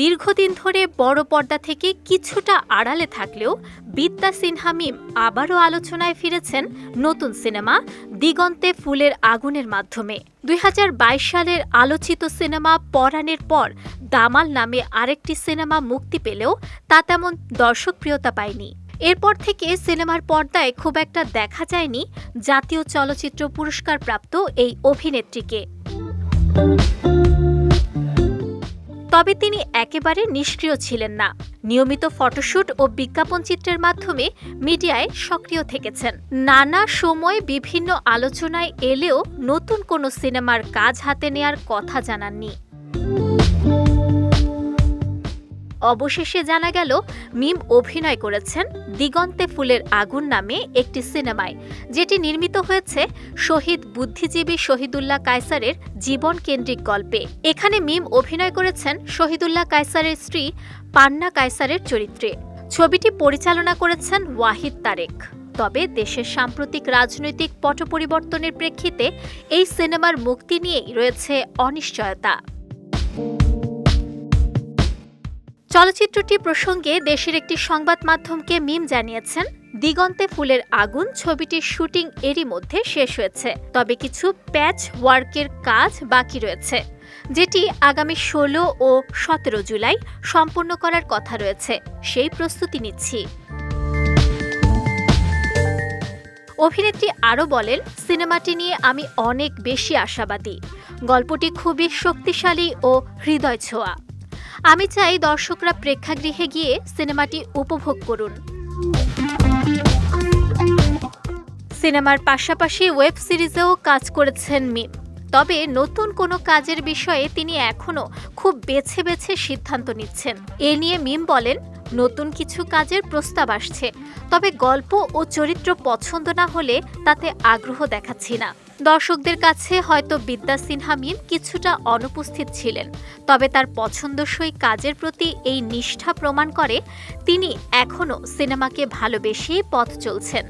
দীর্ঘদিন ধরে বড় পর্দা থেকে কিছুটা আড়ালে থাকলেও বিদ্যা সিনহা মিম আবারও আলোচনায় ফিরেছেন নতুন সিনেমা দিগন্তে ফুলের আগুনের মাধ্যমে। দুই হাজার বাইশ সালের আলোচিত সিনেমা পরাণের পর দামাল নামে আরেকটি সিনেমা মুক্তি পেলেও তা তেমন দর্শকপ্রিয়তা পায়নি। এরপর থেকে সিনেমার পর্দায় খুব একটা দেখা যায়নি জাতীয় চলচ্চিত্র পুরস্কার প্রাপ্ত এই অভিনেত্রীকে। তবে তিনি একেবারে নিষ্ক্রিয় ছিলেন না। নিয়মিত ফটোশুট ও বিজ্ঞাপন চিত্রের মাধ্যমে মিডিয়ায় সক্রিয় থেকেছেন। নানা সময় বিভিন্ন আলোচনায় এলেও নতুন কোনো সিনেমার কাজ হাতে নেয়ার কথা জানাননি। অবশেষে জানা গেল, মিম অভিনয় করেছেন দিগন্তে ফুলের আগুন নামে একটি সিনেমায়, যেটি নির্মিত হয়েছে শহীদ বুদ্ধিজীবী শহীদুল্লাহ কায়সারের জীবন কেন্দ্রিক গল্পে। এখানে মিম অভিনয় করেছেন শহীদুল্লাহ কায়সারের স্ত্রী পান্না কায়সারের চরিত্রে। ছবিটি পরিচালনা করেছেন ওয়াহিদ তারেক। তবে দেশের সাম্প্রতিক রাজনৈতিক পট পরিবর্তনের প্রেক্ষিতে এই সিনেমার মুক্তি নিয়েই রয়েছে অনিশ্চয়তা। চলচ্চিত্রটি প্রসঙ্গে দেশের একটি সংবাদ মাধ্যমকে মিম জানিয়েছেন, দিগন্তে ফুলের আগুন ছবিটির শুটিং এরই মধ্যে শেষ হয়েছে, তবে কিছু প্যাচ ওয়ার্কের কাজ বাকি রয়েছে, যেটি আগামী ষোলো ও সতেরো জুলাই সম্পূর্ণ করার কথা রয়েছে, সেই প্রস্তুতি নিচ্ছি। অভিনেত্রী আরও বলেন, সিনেমাটি নিয়ে আমি অনেক বেশি আশাবাদী। গল্পটি খুবই শক্তিশালী ও হৃদয় ছোঁয়া। আমি চাই দর্শকরা প্রেক্ষাগৃহে গিয়ে সিনেমাটি উপভোগ করুন। সিনেমার পাশাপাশি ওয়েব সিরিজেও কাজ করেছেন মিম। তবে নতুন কোনো কাজের বিষয়ে তিনি এখনও খুব বেছে বেছে সিদ্ধান্ত নিচ্ছেন। এ নিয়ে মিম বলেন, নতুন কিছু কাজের প্রস্তাব আসছে, তবে গল্প ও চরিত্র পছন্দ না হলে তাতে আগ্রহ দেখাচ্ছি না। দর্শকদের কাছে হয়তো বিদ্যা সিনহা মিম কিছুটা অনুপস্থিত ছিলেন, তবে তার পছন্দসই কাজের প্রতি এই নিষ্ঠা প্রমাণ করে তিনি এখনও সিনেমাকে ভালোবেসেই পথ চলছেন।